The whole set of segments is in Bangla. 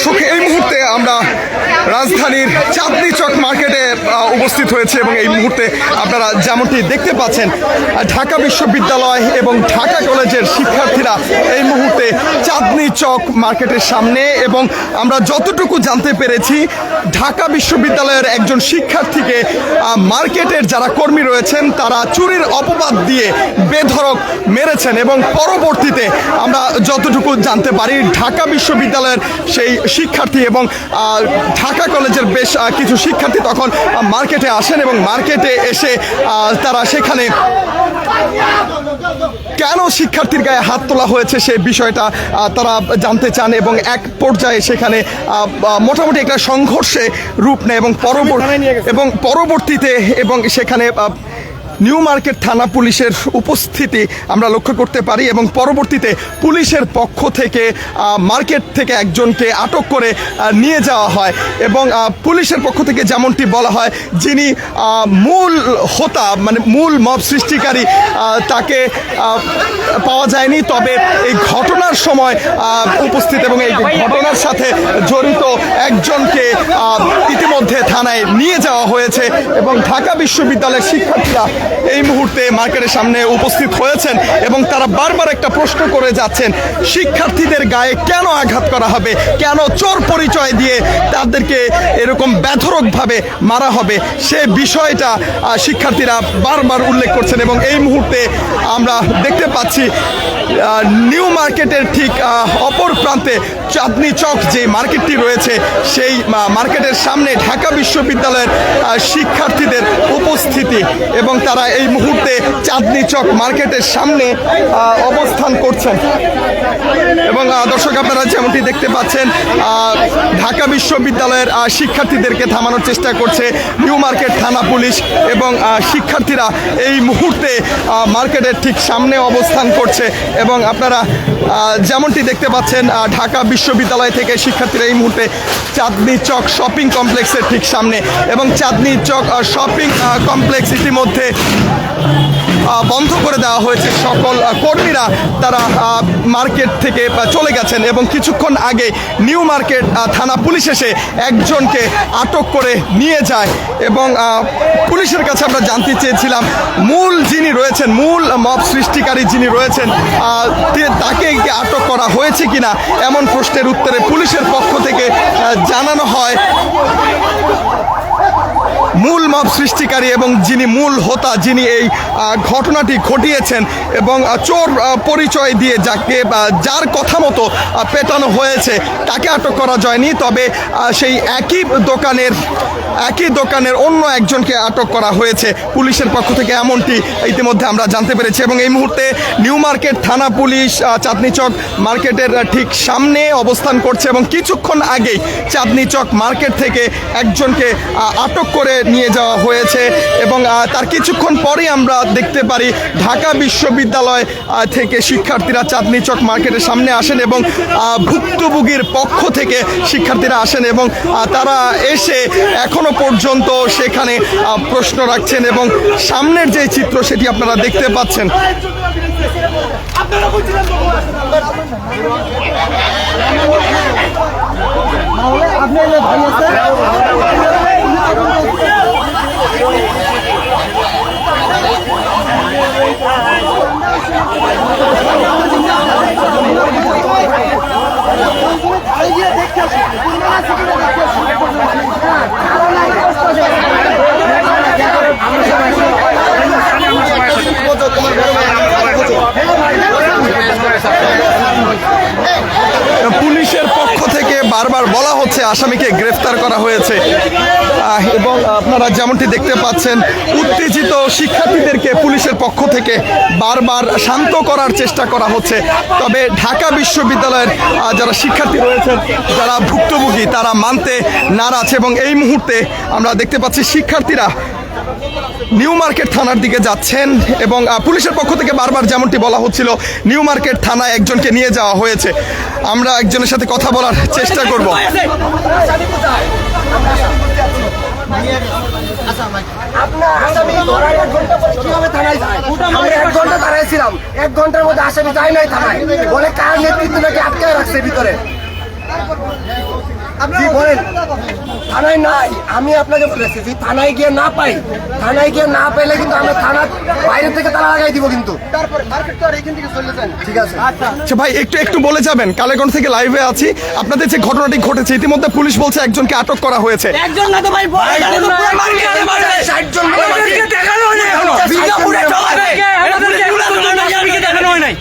দর্শক এই মুহূর্তে আমরা রাজধানীর চাঁদনি চক মার্কেটে উপস্থিত হয়েছে এবং এই মুহূর্তে আপনারা যেমনটি দেখতে পাচ্ছেন ঢাকা বিশ্ববিদ্যালয় এবং ঢাকা কলেজের শিক্ষার্থীরা এই মুহূর্তে চাঁদনি চক মার্কেটের সামনে এবং আমরা যতটুকু জানতে পেরেছি ঢাকা বিশ্ববিদ্যালয়ের একজন শিক্ষার্থীকে মার্কেটের যারা কর্মী রয়েছেন তারা চুরির অপবাদ দিয়ে বেধড়ক মেরেছেন এবং পরবর্তীতে আমরা যতটুকু জানতে পারি ঢাকা বিশ্ববিদ্যালয়ের সেই শিক্ষার্থী এবং আহ, ঢাকা কলেজের বেশ কিছু শিক্ষার্থী তখন মার্কেটে আসেন এবং মার্কেটে এসে তারা সেখানে কেন শিক্ষার্থীর গায়ে হাত তোলা হয়েছে সে বিষয়টা তারা জানতে চান এবং এক পর্যায়ে সেখানে মোটামুটি একটা সংঘর্ষে রূপ নেয় এবং পরবর্তী এবং পরবর্তীতে এবং সেখানে নিউ মার্কেট থানা পুলিশের উপস্থিতি আমরা লক্ষ্য করতে পারি এবং পরবর্তীতে পুলিশের পক্ষ থেকে মার্কেট থেকে একজনকে আটক করে নিয়ে যাওয়া হয় এবং পুলিশের পক্ষ থেকে যেমনটি বলা হয়, যিনি মূল হোতা মানে মূল মব সৃষ্টিকারী তাকে পাওয়া যায়নি। তবে এই ঘটনার সময় উপস্থিত এবং এই ঘটনার সাথে জড়িত একজনকে ইতিমধ্যে থানায় নিয়ে যাওয়া হয়েছে এবং ঢাকা বিশ্ববিদ্যালয়ের শিক্ষার্থীরা এই মুহূর্তে মার্কেটের সামনে উপস্থিত হয়েছেন এবং তারা বারবার একটা প্রশ্ন করে যাচ্ছেন, শিক্ষার্থীদের গায়ে কেন আঘাত করা হবে? কেন চোর পরিচয় দিয়ে তাদেরকে এরকম ব্যথরকভাবে মারা হবে? সে বিষয়টা শিক্ষার্থীরা বারবার উল্লেখ করছেন এবং এই মুহূর্তে আমরা দেখতে পাচ্ছি নিউ মার্কেটের ঠিক অপর প্রান্তে চাঁদনি চক যে মার্কেটটি রয়েছে, সেই মার্কেটের সামনে ঢাকা বিশ্ববিদ্যালয়ের শিক্ষার্থীদের উপস্থিতি এবং তারা এই মুহূর্তে চাঁদনি চক মার্কেটের সামনে অবস্থান করছেন। এবং দর্শক আপনারা যেমনটি দেখতে পাচ্ছেন ঢাকা বিশ্ববিদ্যালয়ের শিক্ষার্থীদেরকে থামানোর চেষ্টা করছে নিউ মার্কেট থানা পুলিশ এবং শিক্ষার্থীরা এই মুহূর্তে মার্কেটের ঠিক সামনে অবস্থান করছে। এবং আপনারা যেমনটি দেখতে পাচ্ছেন ঢাকা বিশ্ববিদ্যালয় থেকে শিক্ষার্থীরা এই মুহূর্তে চাঁদনি চক শপিং কমপ্লেক্সের ঠিক সামনে এবং চাঁদনি চক শপিং কমপ্লেক্স ইতিমধ্যে বন্ধ করে দেওয়া হয়েছে। সকল কর্মীরা তারা মার্কেট থেকে চলে গেছেন এবং কিছুক্ষণ আগে নিউ মার্কেট থানা পুলিশ এসে একজনকে আটক করে নিয়ে যায় এবং পুলিশের কাছে আমরা জানতে চেয়েছিলাম, মূল যিনি রয়েছেন, মূল মব সৃষ্টিকারী যিনি রয়েছেন তাকে আটক করা হয়েছে কিনা এমন প্রশ্নের উত্তরে পুলিশের পক্ষ থেকে জানানো হয়। মূল মব সৃষ্টিকারী এবং যিনি মূল হোতা, যিনি এই ঘটনাটি ঘটিয়েছেন এবং চোর পরিচয় দিয়ে যাকে যার কথা মতো পেটানো হয়েছে, তাকে আটক করা যায়নি। তবে সেই একই দোকানের একই দোকানের অন্য একজনকে আটক করা হয়েছে। পুলিশের পক্ষ থেকে এমনটি ইতিমধ্যে আমরা জানতে পেরেছি এবং এই মুহূর্তে নিউ মার্কেট থানা পুলিশ চাঁদনি চক মার্কেটের ঠিক সামনে অবস্থান করছে এবং কিছুক্ষণ আগেই চাঁদনি চক মার্কেট থেকে একজনকে আটক করে নিয়ে যাওয়া হয়েছে এবং তার কিছুক্ষণ পরেই আমরা দেখতে পারি ঢাকা বিশ্ববিদ্যালয় থেকে শিক্ষার্থীরা চাঁদনি চক মার্কেটের সামনে আসেন এবং ভুক্তভোগীর পক্ষ থেকে শিক্ষার্থীরা আসেন এবং তারা এসে এখনও পর্যন্ত সেখানে প্রশ্ন রাখছেন এবং সামনের যে চিত্র সেটি আপনারা দেখতে পাচ্ছেন। পুলিশের পক্ষ থেকে বারবার বলা হচ্ছে আসামিকে গ্রেফতার করা হয়েছে। এবং আপনারা যেমনটি দেখতে পাচ্ছেন, উত্তেজিত শিক্ষার্থীদেরকে পুলিশের পক্ষ থেকে বারবার শান্ত করার চেষ্টা করা হচ্ছে। তবে ঢাকা বিশ্ববিদ্যালয়ের যারা শিক্ষার্থী রয়েছেন, যারা ভুক্তভোগী, তারা মানতে নারাজ এবং এই মুহূর্তে আমরা দেখতে পাচ্ছি শিক্ষার্থীরা নিউ মার্কেট থানার দিকে যাচ্ছেন এবং পুলিশের পক্ষ থেকে বারবার যেমনটি বলা হচ্ছিল, নিউ মার্কেট থানায় একজনকে নিয়ে যাওয়া হয়েছে। আমরা একজনের সাথে কথা বলার চেষ্টা করব। এক আসামি বলেন। থানায় নাই আমি আপনাকে বলেছি যদি থানায় গিয়ে না পাই থানায় গিয়ে না পাইলে কিন্তু আমরা থানার বাইরে থেকে তালা লাগাই দিব কিন্তু। তারপরে মার্কেট তো আর এখান থেকে চলে যান ঠিক আছে। আচ্ছা। ভাই একটু একটু বলে যাবেন কালেগঞ্জ থেকে লাইভে আছি। আপনাদের যে ঘটনাটি ঘটেছে ইতিমধ্যে পুলিশ বলছে একজনকে আটক করা হয়েছে। একজন না তো ভাই এখানে তো পুরো মার্কেটে মারবে ষাট জন আমাদেরকে দেখানো হয় নাই এখনও বিজাপুরে ঠকাবে। আমাদেরকে এখনও পর্যন্ত আসামিকে দেখানো হয় নাই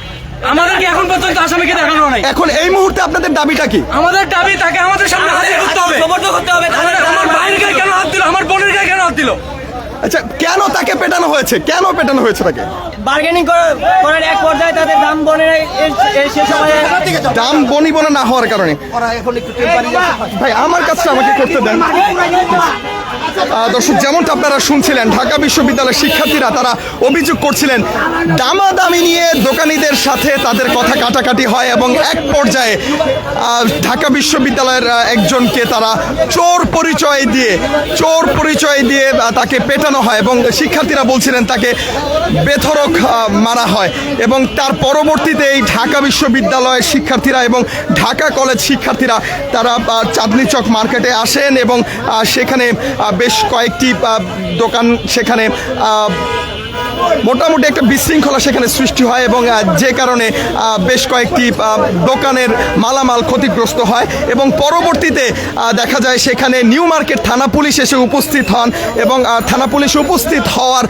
আমাদেরকে এখন পর্যন্ত আসামিকে দেখানো হয় নাই। এখন এই মুহূর্তে আপনাদের দাবিটা কি? আমাদের দাবি তাকে আমাদের সামনে হাজির করতে হবে। করতে হবে আমার ভাইয়ের গায়ে কেন হাত দিল? আমার বোনের গায়ে কেন হাত দিল? আচ্ছা কেন তাকে পেটানো হয়েছে? কেন পেটানো হয়েছে তাকে? বার্গেনিং করার এক পর্যায়ে তাদের দাম বনে সে সময় দাম বনি বনে না হওয়ার কারণে। ভাই আমার কাজটা আমাকে করতে দেন। দর্শক যেমনটা আপনারা শুনছিলেন ঢাকা বিশ্ববিদ্যালয়ের শিক্ষার্থীরা তারা অভিযোগ করছিলেন দামাদামি নিয়ে দোকানীদের সাথে তাদের কথা কাটাকাটি হয় এবং এক পর্যায়ে ঢাকা বিশ্ববিদ্যালয়ের একজনকে তারা চোর পরিচয় দিয়ে চোর পরিচয় দিয়ে তাকে তাকে পেটানো হয় এবং শিক্ষার্থীরা বলছিলেন তাকে বেথরক মানা মারা হয়। এবং তার পরবর্তীতে এই ঢাকা বিশ্ববিদ্যালয়ের শিক্ষার্থীরা এবং ঢাকা কলেজ শিক্ষার্থীরা তারা চাঁদনি চক মার্কেটে আসেন এবং সেখানে বেশ কয়েকটি দোকান সেখানে মোটামুটি একটা বিশৃঙ্খলা সেখানে সৃষ্টি হয় এবং যে কারণে বেশ কয়েকটি দোকানের মালামাল ক্ষতিগ্রস্ত হয় এবং পরবর্তীতে দেখা যায় সেখানে নিউ মার্কেট থানা পুলিশ এসে উপস্থিত হন এবং থানা পুলিশ উপস্থিত হওয়ার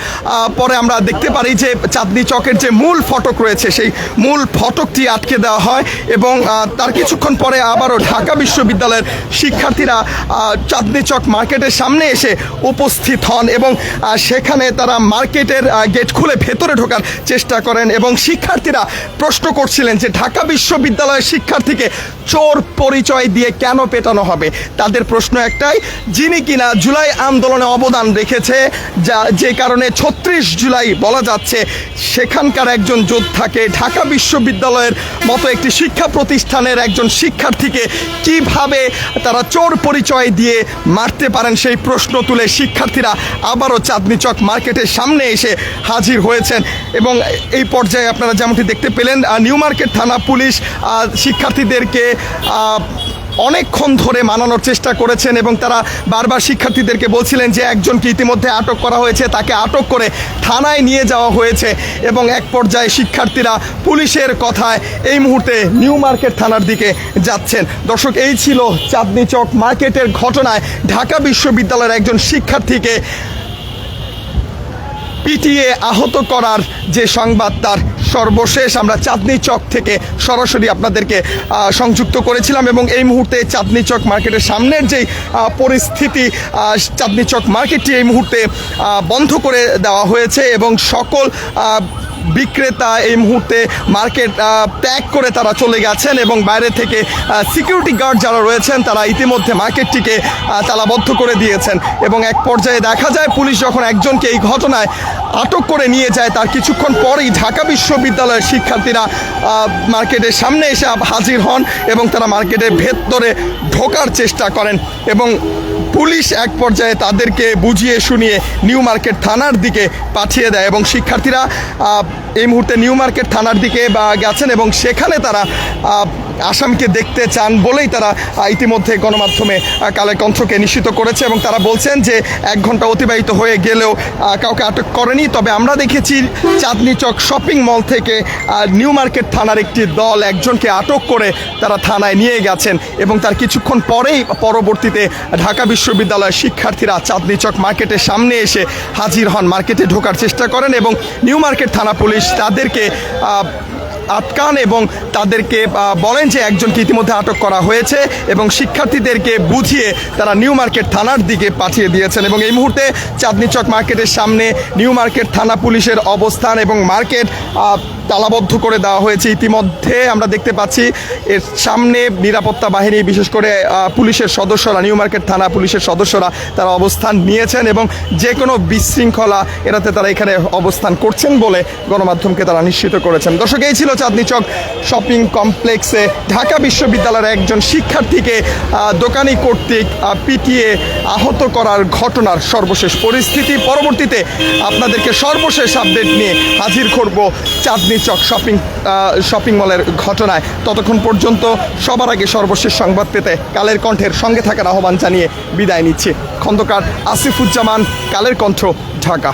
পরে আমরা দেখতে পারি যে চাঁদনি চকের যে মূল ফটক রয়েছে সেই মূল ফটকটি আটকে দেওয়া হয় এবং তার কিছুক্ষণ পরে আবারও ঢাকা বিশ্ববিদ্যালয়ের শিক্ষার্থীরা চাঁদনি চক মার্কেটের সামনে এসে উপস্থিত হন এবং সেখানে তারা মার্কেটের আহ, গেট খুলে ভেতরে ঢোকার চেষ্টা করেন এবং শিক্ষার্থীরা প্রশ্ন করছিলেন যে ঢাকা বিশ্ববিদ্যালয়ের শিক্ষার্থীকে চোর পরিচয় দিয়ে কেন পেটানো হবে? তাদের প্রশ্ন একটাই, যিনি কিনা জুলাই আন্দোলনে অবদান রেখেছে, যা যে কারণে ছত্রিশ জুলাই বলা যাচ্ছে, সেখানকার একজন যোদ্ধাকে ঢাকা বিশ্ববিদ্যালয়ের মতো একটি শিক্ষা প্রতিষ্ঠানের একজন শিক্ষার্থীকে কীভাবে তারা চোর পরিচয় দিয়ে মারতে পারেন সেই প্রশ্ন তুলে শিক্ষার্থীরা আবারও চাঁদনি চক মার্কেটের সামনে এসে হাজির হয়েছেন। এবং এই পর্যায়ে আপনারা যেমনটি দেখতে পেলেন নিউ মার্কেট থানা পুলিশ শিক্ষার্থীদেরকে অনেকক্ষণ ধরে মানানোর চেষ্টা করেছেন এবং তারা বারবার শিক্ষার্থীদেরকে বলছিলেন যে একজনকে ইতিমধ্যে আটক করা হয়েছে, তাকে আটক করে থানায় নিয়ে যাওয়া হয়েছে এবং এক পর্যায়ে শিক্ষার্থীরা পুলিশের কথায় এই মুহূর্তে নিউ মার্কেট থানার দিকে যাচ্ছেন। দর্শক, এই ছিল চাঁদনি চক মার্কেটের ঘটনায় ঢাকা বিশ্ববিদ্যালয়ের একজন শিক্ষার্থীকে পিটিয়ে আহত করার যে সংবাদ তার সর্বশেষ, আমরা চাঁদনি চক থেকে সরাসরি আপনাদেরকে সংযুক্ত করেছিলাম এবং এই মুহূর্তে চাঁদনি চক মার্কেটের সামনের যেই পরিস্থিতি চাঁদনি চক মার্কেটটি এই মুহূর্তে বন্ধ করে দেওয়া হয়েছে এবং সকল বিক্রেতা এই মুহূর্তে মার্কেট ত্যাগ করে তারা চলে গেছেন এবং বাইরে থেকে সিকিউরিটি গার্ড যারা রয়েছেন তারা ইতিমধ্যে মার্কেটটিকে তালাবদ্ধ করে দিয়েছেন এবং এক পর্যায়ে দেখা যায় পুলিশ যখন একজনকে এই ঘটনায় আটক করে নিয়ে যায়। তার কিছুক্ষণ পরেই ঢাকা বিশ্ববিদ্যালয়ের শিক্ষার্থীরা মার্কেটের সামনে এসে হাজির হন এবং তারা মার্কেটের ভেতরে ঢোকার চেষ্টা করেন এবং পুলিশ এক পর্যায়ে তাদেরকে বুঝিয়ে শুনিয়ে নিউ মার্কেট থানার দিকে পাঠিয়ে দেয় এবং শিক্ষার্থীরা এই মুহূর্তে নিউ মার্কেট থানার দিকে বা গেছেন এবং সেখানে তারা আসামিকে দেখতে চান বলেই তারা ইতিমধ্যে গণমাধ্যমে আহ, কালে কণ্ঠকে নিশ্চিত করেছে এবং তারা বলছেন যে এক ঘণ্টা অতিবাহিত হয়ে গেলেও কাউকে আটক করেনি। তবে আমরা দেখেছি চাঁদনি চক শপিং মল থেকে নিউ মার্কেট থানার একটি দল একজনকে আটক করে তারা থানায় নিয়ে গেছেন এবং তার কিছুক্ষণ পরেই পরবর্তীতে ঢাকা বিশ্ববিদ্যালয়ের শিক্ষার্থীরা চাঁদনি চক মার্কেটের সামনে এসে হাজির হন। মার্কেটে ঢোকার চেষ্টা করেন এবং নিউ মার্কেট থানা পুলিশ তাদেরকে আটকান এবং তাদেরকে বলেন যে একজনকে ইতিমধ্যে আটক করা হয়েছে এবং শিক্ষার্থীদেরকে বুঝিয়ে তারা নিউ মার্কেট থানার দিকে পাঠিয়ে দিয়েছেন এবং এই মুহূর্তে চাঁদনি চক মার্কেটের সামনে নিউ মার্কেট থানা পুলিশের অবস্থান এবং মার্কেট তালাবদ্ধ করে দেওয়া হয়েছে ইতিমধ্যে। আমরা দেখতে পাচ্ছি এর সামনে নিরাপত্তা বাহিনী, বিশেষ করে পুলিশের সদস্যরা, নিউ মার্কেট থানা পুলিশের সদস্যরা তারা অবস্থান নিয়েছেন এবং যে কোনো বিশৃঙ্খলা এরাতে তারা এখানে অবস্থান করছেন বলে গণমাধ্যমকে তারা নিশ্চিত করেছেন। দর্শক, এই ছিল চাঁদনি চক শপিং কমপ্লেক্সে। ঢাকা বিশ্ববিদ্যালয়ের একজন শিক্ষার্থীকে দোকানি কর্তৃক পিটিয়ে আহত করার ঘটনার সর্বশেষ পরিস্থিতি। পরবর্তীতে আপনাদেরকে সর্বশেষ আপডেট নিয়ে হাজির করব চাঁদনি চক শপিং শপিং মলের ঘটনায় ততক্ষণ পর্যন্ত সবার আগে সর্বশেষ সংবাদ পেতে কালের কণ্ঠের সঙ্গে থাকার আহ্বান জানিয়ে বিদায় নিচ্ছে। খন্দকার আসিফুজ্জামান, কালের কণ্ঠ, ঢাকা।